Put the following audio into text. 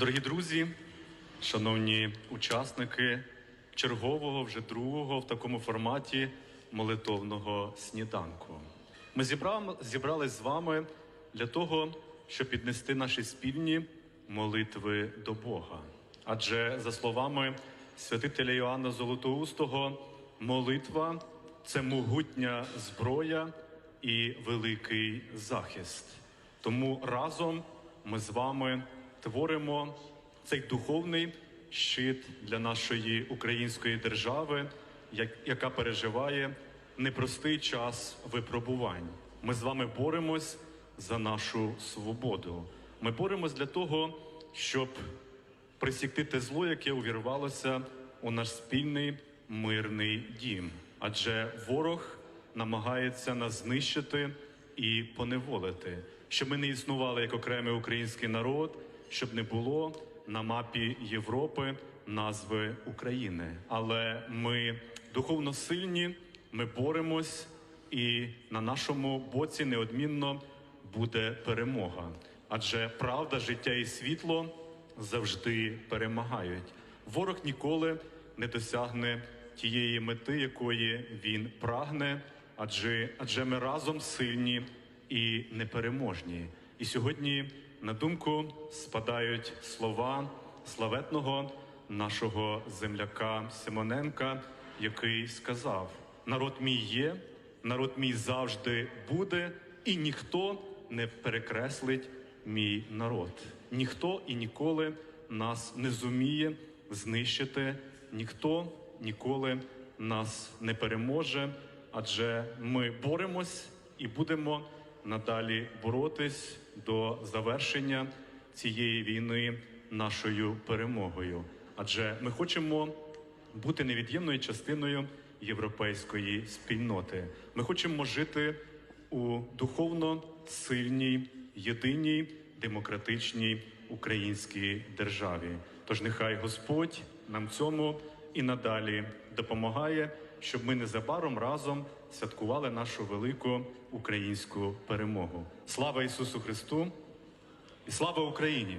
Дорогі друзі, шановні учасники чергового, вже другого в такому форматі молитовного сніданку. Ми зібрались з вами для того, щоб піднести наші спільні молитви до Бога. Адже, за словами святителя Іоанна Золотоустого, молитва це могутня зброя і великий захист. Тому разом ми з вами творимо цей духовний щит для нашої української держави, яка переживає непростий час випробувань. Ми з вами боремось за нашу свободу. Ми боремось для того, щоб присікти те зло, яке увірвалося у наш спільний мирний дім. Адже ворог намагається нас знищити і поневолити, щоб ми не існували як окремий український народ, щоб не було на мапі Європи назви України. Але ми духовно сильні, ми боремось, і на нашому боці неодмінно буде перемога. Адже правда, життя і світло завжди перемагають. Ворог ніколи не досягне тієї мети, якої він прагне, адже, адже ми разом сильні і непереможні. І сьогодні на думку спадають слова славетного нашого земляка Симоненка, який сказав: народ мій є, народ мій завжди буде, і ніхто не перекреслить мій народ. Ніхто і ніколи нас не зуміє знищити, ніхто ніколи нас не переможе, адже ми боремось і будемо надалі боротись до завершення цієї війни нашою перемогою. Адже ми хочемо бути невід'ємною частиною європейської спільноти. Ми хочемо жити у духовно сильній, єдиній демократичній українській державі. Тож нехай Господь нам цьому і надалі допомагає, щоб ми незабаром разом святкували нашу велику українську перемогу. Слава Ісусу Христу і слава Україні!